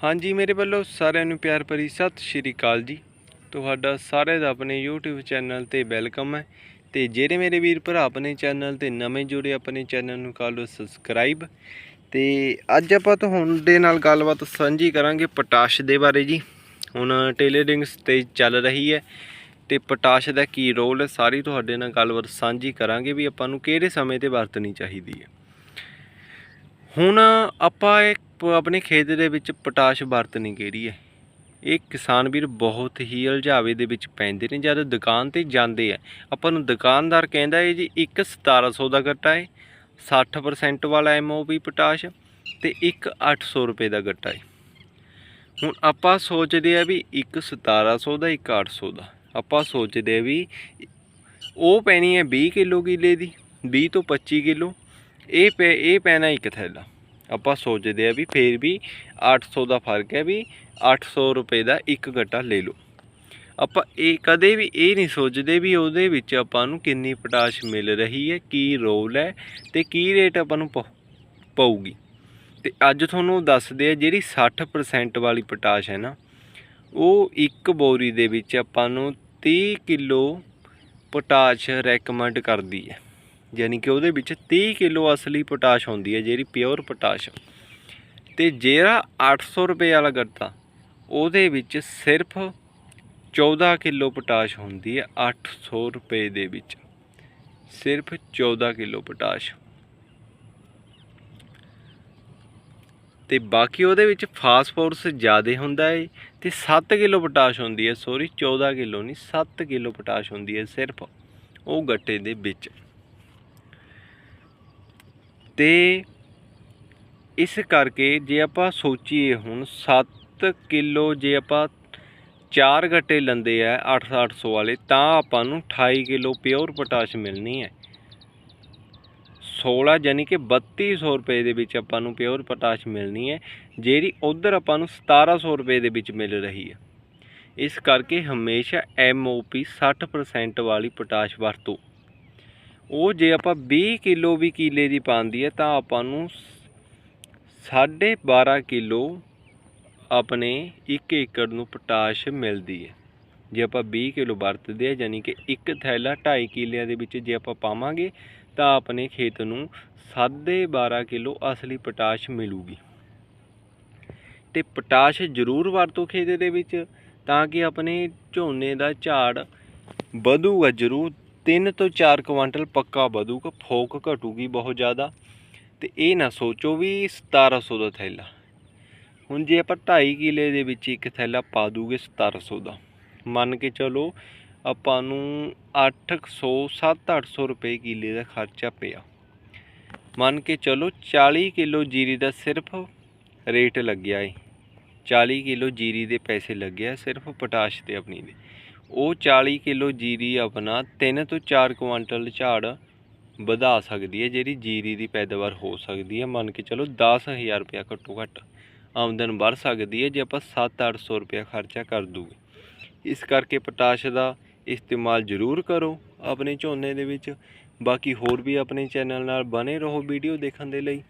ਹਾਂਜੀ, ਮੇਰੇ ਵੱਲੋਂ ਸਾਰਿਆਂ ਨੂੰ ਪਿਆਰ ਭਰੀ ਸਤਿ ਸ਼੍ਰੀ ਅਕਾਲ ਜੀ। ਤੁਹਾਡਾ ਸਾਰਿਆਂ ਦਾ ਆਪਣੇ YouTube ਚੈਨਲ ਤੇ ਵੈਲਕਮ ਹੈ ਤੇ ਜਿਹੜੇ ਮੇਰੇ ਵੀਰ ਭਰਾ ਆਪਣੇ ਚੈਨਲ ਤੇ ਨਵੇਂ ਜੁੜੇ ਆਪਣੇ ਚੈਨਲ ਨੂੰ ਕਰ ਲਓ ਸਬਸਕ੍ਰਾਈਬ। ਤੇ ਅੱਜ ਆਪਾਂ ਤੁਹਾਡੇ ਨਾਲ ਗੱਲਬਾਤ ਸਾਂਝੀ ਕਰਾਂਗੇ ਪੋਟਾਸ਼ ਦੇ ਬਾਰੇ ਜੀ। ਹੁਣ ਟੇਲਰਿੰਗ ਸਟੇਜ ਚੱਲ ਰਹੀ ਹੈ ਤੇ ਪੋਟਾਸ਼ ਦਾ ਕੀ ਰੋਲ ਹੈ, ਸਾਰੀ ਤੁਹਾਡੇ ਨਾਲ ਗੱਲਬਾਤ ਸਾਂਝੀ ਕਰਾਂਗੇ ਵੀ ਆਪਾਂ ਨੂੰ ਕਿਹੜੇ ਸਮੇਂ ਤੇ ਵਰਤਣੀ ਚਾਹੀਦੀ ਹੈ। ਹੁਣ ਆਪਾਂ ਇੱਕ ਆਪਣੇ ਖੇਤ ਦੇ ਵਿੱਚ ਪੋਟਾਸ਼ ਵਰਤਣੀ ਕਿਹੜੀ ਹੈ? ਇਹ ਕਿਸਾਨ ਵੀਰ ਬਹੁਤ ਹੀ ਉਲਝਾਵੇ ਦੇ ਵਿੱਚ ਪੈਂਦੇ ਨੇ, ਜਦ ਦੁਕਾਨ ਤੇ ਜਾਂਦੇ ਆ। ਆਪਾਂ ਨੂੰ ਦੁਕਾਨਦਾਰ ਕਹਿੰਦਾ ਹੈ ਜੀ, ਇੱਕ 1700 ਦਾ ਗੱਟਾ ਹੈ 60% ਵਾਲਾ ਐਮਓਪੀ ਪੋਟਾਸ਼ ਤੇ ਇੱਕ 800 ਰੁਪਏ ਦਾ ਗੱਟਾ ਹੈ। ਹੁਣ ਆਪਾਂ ਸੋਚਦੇ ਆ ਵੀ ਇੱਕ 1700 ਦਾ, ਇੱਕ 800 ਦਾ। ਆਪਾਂ ਸੋਚਦੇ ਆ ਵੀ ਉਹ ਪੈਣੀ ਹੈ 20 ਕਿਲੋ ਕਿਲੇ ਦੀ 20 ਤੋਂ 25 ਕਿਲੋ। ਇਹ ਪੈ, ਇਹ ਪੈਣਾ ਇੱਕ ਥੈਲਾ। ਆਪਾਂ ਸੋਚਦੇ ਆ ਵੀ ਫੇਰ ਵੀ 800 ਦਾ ਫ਼ਰਕ ਹੈ ਵੀ 800 ਰੁਪਏ ਦਾ ਇੱਕ ਗੱਟਾ ਲੈ ਲਓ। ਆਪਾਂ ਇਹ ਕਦੇ ਵੀ, ਇਹ ਨਹੀਂ ਸੋਚਦੇ ਵੀ ਉਹਦੇ ਵਿੱਚ ਆਪਾਂ ਨੂੰ ਕਿੰਨੀ ਪੋਟਾਸ਼ ਮਿਲ ਰਹੀ ਹੈ, ਕੀ ਰੋਲ ਹੈ ਤੇ ਕੀ ਰੇਟ ਆਪਾਂ ਨੂੰ ਪ- ਪਊਗੀ। ਤੇ ਅੱਜ ਤੁਹਾਨੂੰ ਦੱਸਦੇ ਆ ਜਿਹੜੀ 60% ਵਾਲੀ ਪੋਟਾਸ਼ ਹੈ ਨਾ, ਉਹ ਇੱਕ ਬੋਰੀ ਦੇ ਵਿੱਚ ਆਪਾਂ ਨੂੰ 30 ਕਿਲੋ ਪੋਟਾਸ਼ ਰეკਮੈਂਡ ਕਰਦੀ ਹੈ। ਯਾਨੀ ਕਿ ਉਹਦੇ ਵਿੱਚ 30 ਕਿਲੋ ਅਸਲੀ ਪੋਟਾਸ਼ ਹੁੰਦੀ ਹੈ, ਜਿਹੜੀ ਪਿਓਰ ਪੋਟਾਸ਼ ਤੇ ਜਿਹੜਾ 800 ਰੁਪਏ ਵਾਲਾ ਗੱਟਾ ਉਹਦੇ ਵਿੱਚ ਸਿਰਫ 14 ਕਿਲੋ ਪੋਟਾਸ਼ ਹੁੰਦੀ ਹੈ 800 ਰੁਪਏ ਦੇ ਵਿੱਚ। ਸਿਰਫ 14 ਕਿਲੋ ਪੋਟਾਸ਼। ਤੇ ਬਾਕੀ ਉਹਦੇ ਵਿੱਚ ਫਾਸਫੋਰਸ ਜ਼ਿਆਦਾ ਹੁੰਦਾ ਹੈ ਤੇ 7 ਕਿਲੋ ਪੋਟਾਸ਼ ਹੁੰਦੀ ਹੈ ਸੋਰੀ 14 ਕਿਲੋ ਨਹੀਂ 7 ਕਿਲੋ ਪੋਟਾਸ਼ ਹੁੰਦੀ ਹੈ ਸਿਰਫ ਉਹ ਗੱਟੇ ਦੇ ਵਿੱਚ। ਤੇ ਇਸ ਕਰਕੇ ਜੇ ਆਪਾਂ ਸੋਚੀਏ ਹੁਣ 7 ਕਿਲੋ ਜੇ ਆਪਾਂ ਚਾਰ ਗੱਟੇ ਲੰਦੇ ਆ 8-800 ਵਾਲੇ, ਤਾਂ ਆਪਾਂ ਨੂੰ 28 ਕਿਲੋ ਪਿਓਰ ਪੋਟਾਸ਼ ਮਿਲਣੀ ਹੈ। 16 ਯਾਨੀ ਕਿ 3200 ਰੁਪਏ ਦੇ ਵਿੱਚ ਆਪਾਂ ਨੂੰ ਪਿਓਰ ਪੋਟਾਸ਼ ਮਿਲਣੀ ਹੈ, ਜਿਹੜੀ ਉਧਰ ਆਪਾਂ ਨੂੰ 1700 ਰੁਪਏ ਦੇ ਵਿੱਚ ਮਿਲ ਰਹੀ ਹੈ। ਇਸ ਕਰਕੇ ਹਮੇਸ਼ਾ MOP 60% ਵਾਲੀ ਪੋਟਾਸ਼ ਵਰਤੋ। ਉਹ ਜੇ ਆਪਾਂ 20 ਕਿਲੋ ਵੀ ਕੀਲੇ ਦੀ ਪਾਉਂਦੀ ਹੈ, ਤਾਂ ਆਪਾਂ ਨੂੰ 12.5 ਕਿਲੋ ਆਪਣੇ 1 ਏਕੜ ਨੂੰ ਪੋਟਾਸ਼ ਮਿਲਦੀ ਹੈ। ਜੇ ਆਪਾਂ 20 ਕਿਲੋ ਵਰਤਦੇ ਆ, ਯਾਨੀ ਕਿ ਇੱਕ ਥੈਲਾ 2.5 ਕਿਲਿਆਂ ਦੇ ਵਿੱਚ ਜੇ ਆਪਾਂ ਪਾਵਾਂਗੇ, ਤਾਂ ਆਪਣੇ ਖੇਤ ਨੂੰ 12.5 ਕਿਲੋ ਅਸਲੀ ਪੋਟਾਸ਼ ਮਿਲੂਗੀ। ਤੇ ਪੋਟਾਸ਼ ਜ਼ਰੂਰ ਵਰਤੋ ਖੇਤ ਦੇ ਵਿੱਚ, ਤਾਂ ਕਿ ਆਪਣੇ ਝੋਨੇ ਦਾ ਝਾੜ ਵਧੂਗਾ ਜ਼ਰੂਰ। 3 ਤੋਂ 4 ਕੁਆਂਟਲ ਪੱਕਾ ਵਧੂਗਾ ਫੋਕ ਘਟੂਗੀ ਬਹੁਤ ਜ਼ਿਆਦਾ। ਤੇ ਇਹ ਨਾ ਸੋਚੋ ਵੀ 1700 ਦਾ ਥੈਲਾ। ਹੁਣ ਜੇ ਆਪਾਂ 2.5 ਕਿਲੇ ਦੇ ਵਿੱਚ ਇੱਕ ਥੈਲਾ ਪਾ ਦੂਗੇ 1700 ਦਾ। ਮੰਨ ਕੇ ਚਲੋ ਆਪਾਂ ਨੂੰ 800 7-800 ਰੁਪਏ ਕਿਲੇ ਦਾ ਖਰਚਾ ਪਿਆ। ਮੰਨ ਕੇ ਚਲੋ 40 ਕਿਲੋ ਜੀਰੀ ਦਾ ਸਿਰਫ ਰੇਟ ਲੱਗਿਆ ਏ। 40 ਕਿਲੋ ਜੀਰੀ ਦੇ ਪੈਸੇ ਲੱਗਿਆ ਸਿਰਫ ਪੋਟਾਸ਼ ਤੇ ਆਪਣੀ ਦੇ। ਉਹ 40 ਕਿਲੋ ਜੀਰੀ ਆਪਣਾ 3 ਤੋਂ 4 ਕੁਆਂਟਲ ਝਾੜ ਵਧਾ ਸਕਦੀ ਹੈ, ਜਿਹੜੀ ਜੀਰੀ ਦੀ ਪੈਦਾਵਾਰ ਹੋ ਸਕਦੀ ਹੈ। ਮੰਨ ਕੇ ਚਲੋ 10000 ਰੁਪਇਆ ਘੱਟੋ ਘੱਟ ਆਮਦਨ ਵੱਧ ਸਕਦੀ ਹੈ, ਜੇ ਆਪਾਂ 7-800 ਰੁਪਇਆ ਖਰਚਾ ਕਰ ਦੂਗੇ। ਇਸ ਕਰਕੇ ਪੋਟਾਸ਼ ਦਾ ਇਸਤੇਮਾਲ ਜ਼ਰੂਰ ਕਰੋ ਆਪਣੇ ਝੋਨੇ ਦੇ ਵਿੱਚ। ਬਾਕੀ ਹੋਰ ਵੀ ਆਪਣੇ ਚੈਨਲ ਨਾਲ ਬਣੇ ਰਹੋ ਵੀਡੀਓ ਦੇਖਣ ਦੇ ਲਈ।